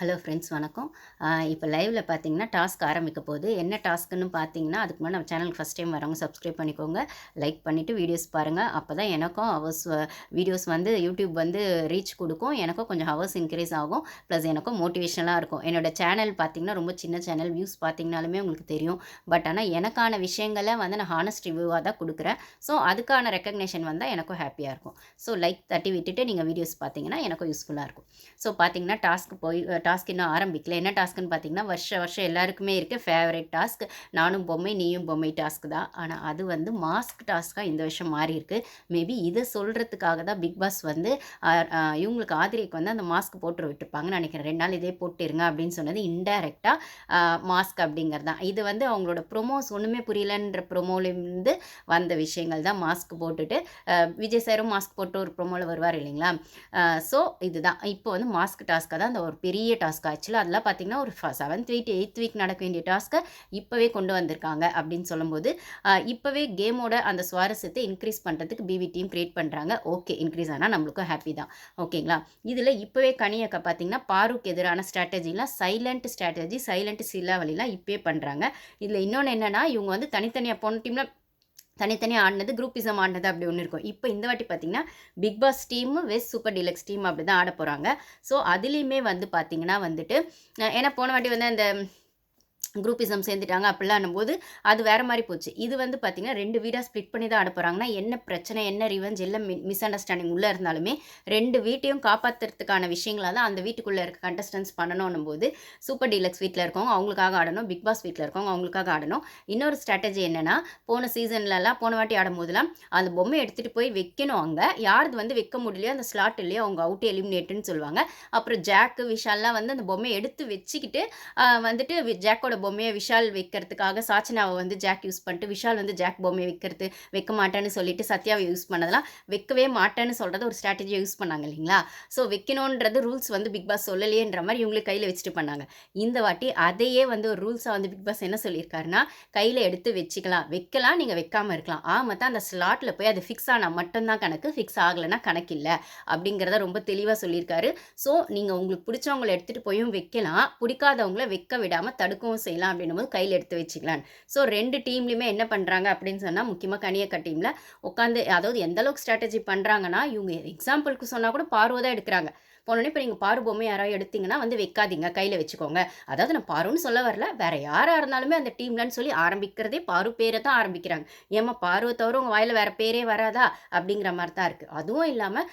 Hello friends வணக்கம். இப்போ லைவில் பார்த்தீங்கன்னா டாஸ்க் ஆரம்பிக்க போகுது. என்ன டாஸ்க்குன்னு பார்த்தீங்கன்னா அதுக்கு முன்னாடி நம்ம சேனலுக்கு ஃபஸ்ட் டைம் வரவங்க சப்ஸ்கிரைப் பண்ணிக்கோங்க. லைக் பண்ணிவிட்டு வீடியோஸ் பாருங்கள் அப்போ தான் எனக்கும் ஹவர்ஸ் வீடியோஸ் வந்து யூடியூப் வந்து ரீச் கொடுக்கும். எனக்கும் கொஞ்சம் ஹவர்ஸ் இன்க்ரீஸ் ஆகும். ப்ளஸ் எனக்கும் மோட்டிவேஷனலாக இருக்கும். என்னோட சேனல் பார்த்தீங்கன்னா ரொம்ப சின்ன சேனல் வியூஸ் பார்த்தீங்கனாலுமே உங்களுக்கு தெரியும். பட் ஆனால் எனக்கான விஷயங்களை வந்து நான் ஹானஸ்ட் ரிவ்யூவாக தான் கொடுக்குறேன். ஸோ அதுக்கான ரெக்கக்னேஷன் வந்தால் எனக்கும் ஹாப்பியாக இருக்கும். ஸோ லைக் தட்டி விட்டுட்டு நீங்கள் வீடியோஸ் பார்த்தீங்கன்னா எனக்கும் யூஸ்ஃபுல்லாக இருக்கும். ஸோ பார்த்தீங்கன்னா டாஸ்க் போய் டாஸ்க் இன்னும் ஆரம்பிக்கல. என்ன டாஸ்க்குன்னு பார்த்தீங்கன்னா வருஷ வருஷம் எல்லாருக்குமே இருக்குது ஃபேவரட் டாஸ்க். நானும் பொம்மை நீயும் பொம்மை டாஸ்க் தான். ஆனால் அது வந்து மாஸ்க் டாஸ்க்காக இந்த வருஷம் மாறி இருக்கு. மேபி இதை சொல்கிறதுக்காக தான் பிக் பாஸ் வந்து இவங்களுக்கு ஆதிரிக்கு வந்து அந்த மாஸ்க் போட்டு விட்டுருப்பாங்கன்னு நினைக்கிறேன். ரெண்டு நாள் இதே போட்டுருங்க அப்படின்னு சொன்னது இன்டைரக்டாக மாஸ்க் அப்படிங்கிறது தான். இது வந்து அவங்களோட ப்ரொமோஸ் ஒன்றுமே புரியலன்ற ப்ரொமோலேருந்து வந்த விஷயங்கள் தான். மாஸ்க் போட்டுட்டு விஜய் சாரும் மாஸ்க் போட்டு ஒரு ப்ரொமோவில் வருவார் இல்லைங்களா? ஸோ இதுதான் இப்போ வந்து மாஸ்க் டாஸ்க்காக தான் அந்த ஒரு பெரிய டாஸ்க் ஆக்சுவலாக அதெல்லாம் பார்த்தீங்கன்னா ஒரு செவன்த் வீக் எயித் வீக் நடக்க வேண்டிய டாஸ்க்கை இப்போவே கொண்டு வந்திருக்காங்க அப்படின்னு சொல்லும்போது இப்போவே கேமோட அந்த சுவாரஸ்யத்தை இன்க்ரீஸ் பண்ணுறதுக்கு பிவி டீம் க்ரியேட் பண்ணுறாங்க ஓகே இன்க்ரீஸ் ஆனால் நம்மளுக்கும் ஹாப்பி தான். ஓகேங்களா இதில் இப்போவே கனியக்கா பார்த்தீங்கன்னா பாருக்கு எதிரான ஸ்ட்ராட்டஜிலாம் சைலண்ட் ஸ்ட்ராட்டஜி சைலண்ட் சிலாவலிலாம் இப்போவே பண்ணுறாங்க இதில் இன்னொன்று என்னென்னா இவங்க வந்து தனித்தனியாக போன டீமில் தனித்தனியாக ஆடினது குரூப்பிசம் ஆடினது அப்படி ஒன்று இருக்கும். இப்போ இந்த வாட்டி பார்த்தீங்கன்னா Bigg Boss team waste super deluxe team அப்படி தான் ஆட போகிறாங்க ஸோ அதுலேயுமே வந்து பார்த்தீங்கன்னா வந்துட்டு ஏன்னா போன வாட்டி வந்து அந்த குரூப்பிசம் சேர்ந்துட்டாங்க அப்படிலாம் போது அது வேறு மாதிரி போச்சு. இது வந்து பார்த்திங்கன்னா ரெண்டு வீடாக ஸ்ப்ளிட் பண்ணி தான் ஆட போகிறாங்கன்னா என்ன பிரச்சனை என்ன ரிவெஞ்ச் எல்லாம் மிஸ் அண்டர்ஸ்டாண்டிங் உள்ளே இருந்தாலுமே ரெண்டு வீட்டையும் காப்பாற்றுறதுக்கான விஷயங்களாக தான் அந்த வீட்டுக்குள்ளே இருக்க கண்டஸ்டன்ஸ் பண்ணணும் போது சூப்பர் டீலக்ஸ் வீட்டில் இருக்கவங்க அவங்களுக்காக ஆடணும் பிக் பாஸ் வீட்டில் இருக்கவங்க அவங்களுக்காக ஆடணும். இன்னொரு ஸ்ட்ராட்டஜி என்னன்னா போன சீசன்லலாம் போன வாட்டி ஆடும்போதெல்லாம் அந்த பொம்மை எடுத்துகிட்டு போய் வைக்கணும் அங்கே. யாரது வந்து வைக்க முடியலையோ அந்த ஸ்லாட் இல்லையோ அவங்க அவுட் எலிமினேட்டுன்னு சொல்லுவாங்க. அப்புறம் ஜாக்கு விஷால்லாம் வந்து அந்த பொம்மையை எடுத்து வச்சுக்கிட்டு வந்துட்டு ஜாக்கோட பொம்மையை விஷால் வைக்கிறதுக்காக சாச்சனாவை வந்து ஜாக் யூஸ் பண்ணிட்டு விஷால் வந்து ஜாக் பொம்மையை வைக்கிறது வைக்க மாட்டேன்னு சொல்லிட்டு சத்யாவை யூஸ் பண்ணதெல்லாம் வைக்கவே மாட்டேன்னு சொல்கிறத ஒரு ஸ்ட்ராட்டஜியை யூஸ் பண்ணாங்க இல்லைங்களா? ஸோ வைக்கணுன்றது ரூல்ஸ் வந்து பிக் பாஸ் சொல்லலையேன்ற மாதிரி இவங்களுக்கு கையில் வச்சுட்டு பண்ணாங்க. இந்த வாட்டி அதையே வந்து ஒரு ரூல்ஸாக வந்து பிக் பாஸ் என்ன சொல்லியிருக்காருன்னா கையில் எடுத்து வச்சுக்கலாம். வைக்கலாம் நீங்கள் வைக்காமல் இருக்கலாம். ஆமாம் தான் அந்த ஸ்லாட்டில் போய் அது ஃபிக்ஸ் ஆனால் மட்டும்தான் கணக்கு ஃபிக்ஸ் ஆகலைன்னா கணக்கு இல்லை அப்படிங்கிறத ரொம்ப தெளிவாக சொல்லியிருக்காரு. ஸோ நீங்கள் உங்களுக்கு பிடிச்சவங்களை எடுத்துகிட்டு போயும் வைக்கலாம். பிடிக்காதவங்கள வைக்க விடாமல் தடுக்கவும் செய்யலாம் அப்படின்னும் போது கையில் எடுத்து வச்சுக்கலாம். ஸோ ரெண்டு டீம்லையுமே என்ன பண்ணுறாங்க அப்படின்னு சொன்னால் முக்கியமாக கனியக்க டீமில் உட்காந்து அதாவது எந்த அளவுக்கு ஸ்ட்ராட்டஜி பண்ணுறாங்கன்னா இவங்க எக்ஸாம்பிளுக்கு சொன்னால் கூட பார்வை தான் எடுக்கிறாங்க. போனோடனே இப்போ நீங்கள் பாரு பொம்மை யாராவது எடுத்தீங்கன்னா வந்து வைக்காதீங்க கையில் வச்சுக்கோங்க. அதாவது நான் பாருன்னு சொல்ல வரல. வேற யாராக இருந்தாலுமே அந்த டீம்லன்னு சொல்லி ஆரம்பிக்கிறதே பாரு பேரை தான் ஆரம்பிக்கிறாங்க. ஏமா பார்வை தவிர உங்கள் வாயில் வேற பேரே வராதா? அப்படிங்கிற மாதிரி தான் இருக்குது அதுவும் இல்லாமல்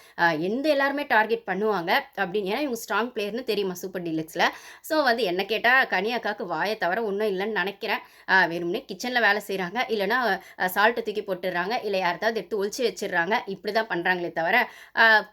எந்த எல்லாருமே டார்கெட் பண்ணுவாங்க அப்படின்னு. ஏன்னா இவங்க ஸ்ட்ராங் பிளேயர்னு தெரியுமா சூப்பர் டீலக்ஸில். ஸோ வந்து என்ன கேட்டால் கனியாக்காக்கு வாயை தவிர ஒன்றும் இல்லைன்னு நினைக்கிறேன். வெறும்னே கிச்சனில் வேலை செய்கிறாங்க இல்லைன்னா சால்ட்டை தூக்கி போட்டுடுறாங்க. இல்லை யார்தாவது எடுத்து ஒழிச்சு வச்சிடுறாங்க. இப்படி தான் பண்ணுறாங்களே தவிர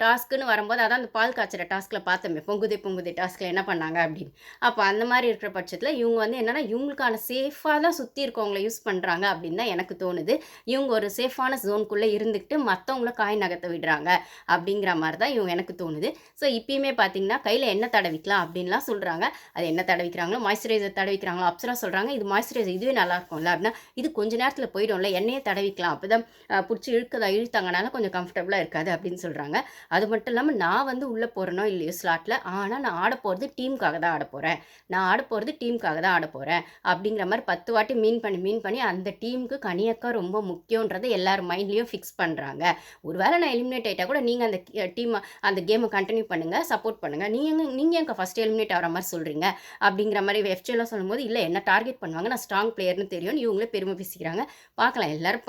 டாஸ்க்குன்னு வரும்போது அதான் அந்த பால் காய்ச்சற டாஸ்கில் பார்த்தோமே பொங்குதே பொங்குதே டாஸ்கில் என்ன பண்ணாங்க அப்படின்னு. அப்போ அந்த மாதிரி இருக்கிற பட்சத்தில் இவங்க வந்து என்னன்னா இவங்களுக்கான சேஃபாக தான் சுற்றி இருக்கவங்கள யூஸ் பண்ணுறாங்க அப்படின்னு தான் எனக்கு தோணுது. இவங்க ஒரு சேஃபான ஜோனுக்குள்ளே இருந்துக்கிட்டு மற்றவங்கள காய் நகர்த்த விடுறாங்க அப்படிங்கிற மாதிரி தான் இவங்க எனக்கு தோணுது. ஸோ இப்பயுமே பார்த்தீங்கன்னா கையில் என்ன தடவிக்கலாம் அப்படின்லாம் சொல்கிறாங்க அது என்ன தடவிக்கிறாங்களோ மாய்ஸ்சரைசர் தடவிக்கிறாங்களோ அப்சரா சொல்கிறாங்க இது மாய்ஸ்சரைசர் இதுவே நல்லா இருக்கும்ல அப்படின்னா இது கொஞ்ச நேரத்தில் போயிடும்ல எண்ணெயை தடவிக்கலாம். அப்போ தான் பிடிச்சி இழுக்கதா இழுத்தாங்கனால கொஞ்சம் கம்ஃபர்டபுளாக இருக்காது அப்படின்னு சொல்கிறாங்க அது மட்டும் இல்லாமல் நான் வந்து உள்ளே போகிறனோ இல்லையோ ஸ்லாட்டில் ஆனால் நான் ஆட போகிறது டீமுக்காக தான் ஆட போகிறேன் நான் ஆட போகிறது டீமுக்காக தான் ஆட போகிறேன் அப்படிங்கிற மாதிரி பத்து வாட்டி மீன் பண்ணி மீன் பண்ணி அந்த டீமுக்கு கனியக்கா ரொம்ப முக்கியன்றதை எல்லார் மைண்ட்லேயும் ஃபிக்ஸ் பண்ணுறாங்க ஒருவேளை நான் எலிமினேட் ஆகிட்டா கூட நீங்கள் அந்த டீம் அந்த கேமை கண்டினியூ பண்ணுங்கள் சப்போர்ட் பண்ணுங்கள் நீங்கள் நீங்கள் எங்கள் ஃபஸ்ட் எலிமினேட் ஆகிற மாதிரி சொல்கிறீங்க அப்படிங்கிற மாதிரி எஃப்ஜெல்லாம் சொல்லும்போது இல்லை என்ன டார்கெட் பண்ணுவாங்க? நான் ஸ்ட்ராங் பிளேயர்னு தெரியும் இவங்களே பெருமை பேசிக்கிறாங்க. பார்க்கலாம். எல்லோரும்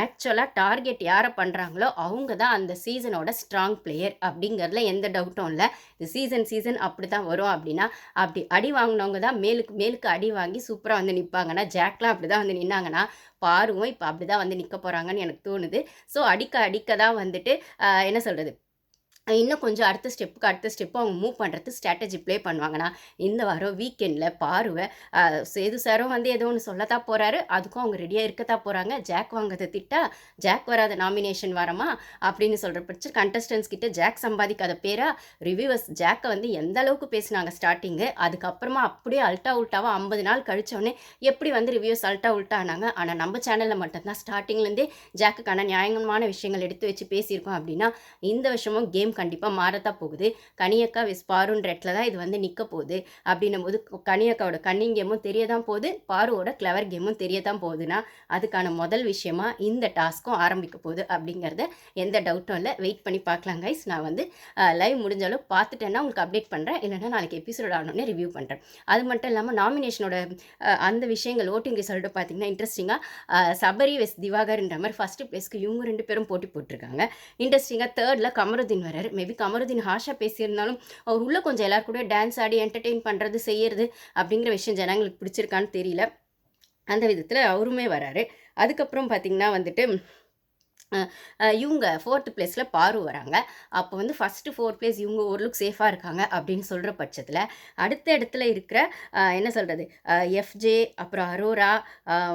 ஆக்சுவலாக டார்கெட் யாரை பண்ணுறாங்களோ அவங்க தான் அந்த சீசனோட ஸ்ட்ராங் பிளேயர் அப்படிங்கிறதுல எந்த டவுட் இல்லை இது சீசன் சீசன் அப்படி தான் வரும் அப்படின்னா அப்படி அடி வாங்கினவங்க தான் மேலுக்கு மேலுக்கு அடி வாங்கி சூப்பராக வந்து நிற்பாங்கன்னா ஜாக்லாம் அப்படி தான் வந்து நின்னாங்கன்னா பாருவோம் இப்போ அப்படி தான் வந்து நிற்க போகிறாங்கன்னு எனக்கு தோணுது. ஸோ அடிக்க அடிக்க தான் வந்துட்டு என்ன சொல்கிறது இன்னும் கொஞ்சம் அடுத்த ஸ்டெப்புக்கு அடுத்த ஸ்டெப்பு அவங்க மூவ் பண்ணுறது ஸ்ட்ராட்டஜி ப்ளே பண்ணுவாங்கன்னா இந்த வாரம் வீக்கெண்டில் பார்வை சேது சாரும் வந்து ஏதோ ஒன்று சொல்லத்தான் போகிறாரு அதுக்கும் அவங்க ரெடியாக இருக்கத்தான் போகிறாங்க ஜாக் வாங்குறதை திட்டா ஜாக் வராத நாமினேஷன் வரமா அப்படின்னு சொல்கிற பட்சம் கண்டஸ்டன்ஸ் கிட்ட ஜாக் சம்பாதிக்காத பேராக ரிவ்யூவர்ஸ் ஜாக்கை வந்து எந்த அளவுக்கு பேசினாங்க ஸ்டார்டிங்கு அதுக்கப்புறமா அப்படியே அல்ட்டா உல்ட்டாவாக ஐம்பது நாள் கழிச்சோடனே எப்படி வந்து ரிவ்யூஸ் அல்ட்டா உல்ட்டா ஆனாங்க. ஆனால் நம்ம சேனலில் மட்டும்தான் ஸ்டார்டிங்லேருந்தே ஜாக்குக்கான நியாயமான விஷயங்கள் எடுத்து வச்சு பேசியிருக்கோம் அப்படின்னா இந்த வருஷமும் கேம் கண்டிப்பாக மாறத்தான் போகுது. கனியக்கா விஸ் பாருன்ற இடத்துல தான் இது வந்து நிற்க போகுது. அப்படின்னும் போது கனியக்காவோட கன்னிங் கேமும் தெரிய தான் போகுது. பாருவோட கிளவர் கேமும் தெரிய தான் போகுதுன்னா அதுக்கான முதல் விஷயமா இந்த டாஸ்க்கும் ஆரம்பிக்க போகுது அப்படிங்கிறத எந்த டவுட்டும் இல்லை. வெயிட் பண்ணி பார்க்கலாம் கைஸ் நான் வந்து லைவ் முடிஞ்ச பார்த்துட்டேன்னா உங்களுக்கு அப்டேட் பண்ணுறேன் இல்லைன்னா நாளைக்கு எபிசோட் ஆனோடனே ரிவ்யூ பண்ணுறேன் அது மட்டும் இல்லாமல் நாமினேஷனோட அந்த விஷயங்கள் ஓட்டிங் ரிசல்ட்டு பார்த்தீங்கன்னா இன்ட்ரெஸ்டிங்காக சபரி வெஸ் திவாகர்ன்ற மாதிரி ஃபஸ்ட்டு பிளேஸ்க்கு இவங்க ரெண்டு பேரும் போட்டி போட்டிருக்காங்க. இன்ட்ரெஸ்டிங்காக தேர்டில் கமருதீன் வராரு மேபி கமருதீன் ஹாஷா பேசியிருந்தாலும் அவர் உள்ளே கொஞ்சம் எல்லாரும் கூட டான்ஸ் ஆடி என்டர்டெயின் பண்ணுறது செய்யறது அப்படிங்கிற விஷயம் ஜனங்களுக்கு பிடிச்சிருக்கான்னு தெரியல. அந்த விதத்தில் அவருமே வராரு. அதுக்கப்புறம் பார்த்திங்கன்னா வந்துட்டு இவங்க ஃபோர்த்து பிளேஸில் பாரு வராங்க. அப்போ வந்து ஃபஸ்ட்டு ஃபோர்த் பிளேஸ் இவங்க ஓரளவுக்கு சேஃபாக இருக்காங்க அப்படின்னு சொல்கிற பட்சத்தில் அடுத்த இடத்துல இருக்கிற என்ன சொல்கிறது எஃப்ஜே அப்புறம் அரோரா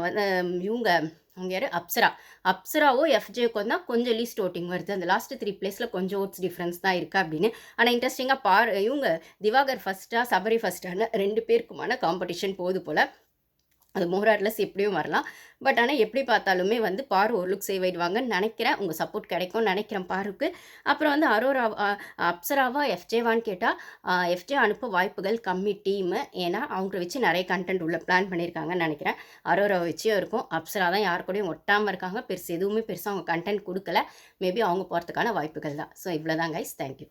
வந்து இவங்க அவங்க யார்? அப்சரா. அப்சராவோ எஃப்ஜேக்கோ தான் கொஞ்சம் லீஸ்ட் ஓட்டிங் வருது. அந்த லாஸ்ட் த்ரீ பிளேஸில் கொஞ்சம் ஓட்ஸ் டிஃப்ரென்ஸ் தான் இருக்குது அப்படின்னு. ஆனால் இன்ட்ரெஸ்டிங்காக பார் இவங்க திவாகர் ஃபஸ்ட்டாக சபரி ஃபஸ்ட்டான ரெண்டு பேருக்குமான காம்படிஷன் போகுது போல். அது மோராட்லஸ் எப்படியும் வரலாம். பட் ஆனால் எப்படி பார்த்தாலுமே வந்து பாரு ஒரு லுக் சேவ் ஆயிடுவாங்கன்னு நினைக்கிறேன். உங்கள் சப்போர்ட் கிடைக்கும்னு நினைக்கிறேன் பாருக்கு அப்புறம் வந்து அரோரா அப்சராவா எஃப்ஜேவான்னு கேட்டால் எஃப்ஜே அனுப்ப வாய்ப்புகள் கம்மி டீமு ஏன்னா அவங்கள வச்சு நிறைய கண்டென்ட் உள்ள பிளான் பண்ணியிருக்காங்கன்னு நினைக்கிறேன். அரோராவை வச்சும் இருக்கும். அப்சரா தான் யார் கூடயும் ஒட்டாமல் இருக்காங்க. பெருசு எதுவுமே பெருசாக அவங்க கண்டென்ட் கொடுக்கல. மேபி அவங்க போகிறதுக்கான வாய்ப்புகள் தான். ஸோ இவ்வளோதான் கைஸ் தேங்க்யூ